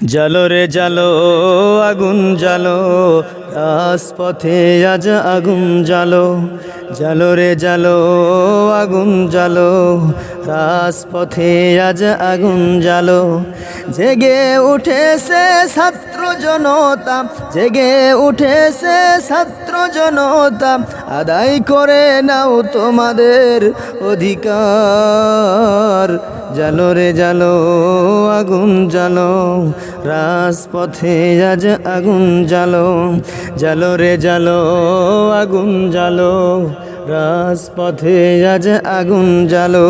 জালো জালো আগুন জালো রাজপথে আজ আগুন জালো। জালো জালো আগুন জালো রাজপথে আজ আগুন জালো জেগে উঠেছে ছাত্র জনতা, জেগে উঠেছে ছাত্র জনতা, আদায় করে নাও তোমাদের অধিকার। জালো রে জালো আগুন জালো রাজপথে আজ আগুন জালো জালো রে জালো আগুন জালো রাজপথে আজ আগুন জালো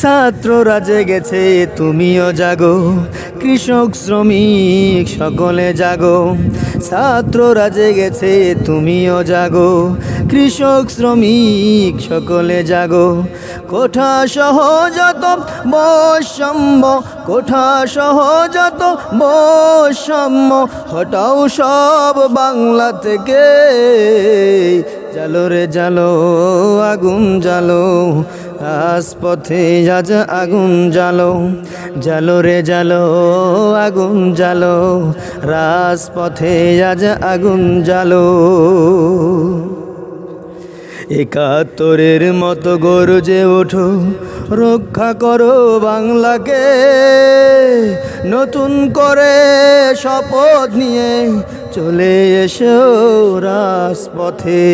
ছাত্ররা জেগেছে তুমিও জাগো। কৃষক, শ্রমিক, সকলে জাগো। ছাত্ররা জেগেছে তুমিও জাগো। কৃষক, শ্রমিক, সকলে জাগো। কোঠা সহজত বৈষম্য, কোঠা সহজত বৈষম্য, হটাও সব বাংলা থেকে। জালো রে জালো, আগুন জালো রাজপথে আজ আগুন জালো জালো রে জালো আগুন জালো রাজপথে আজ আগুন জালো একাত্তরের মতো গরজে ওঠো, রক্ষা করো বাংলাকে। নতুন করে শপথ নিয়ে চলে এসো রাজপথে।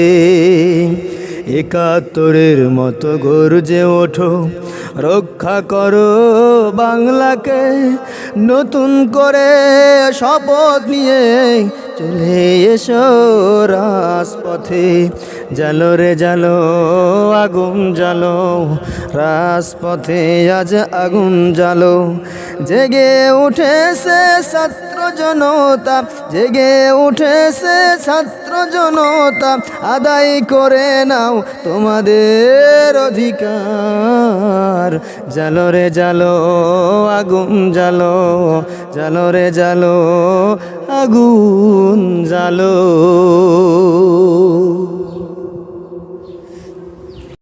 একাত্তরের মতো গরজে ওঠো। রক্ষা করো বাংলাকে, নতুন করে শপথ নিয়ে চলে এসো রাজপথে। জালো রে জালো, আগুন জালো রাজপথে আজ আগুন জালো জেগে উঠেছে ছাত্র জনতা, জেগে উঠেছে ছাত্র জনতা, আদায় করে নাও তোমাদের অধিকার। জালরে জালো, আগুন জালো জালরে জালো, আগুন জালো।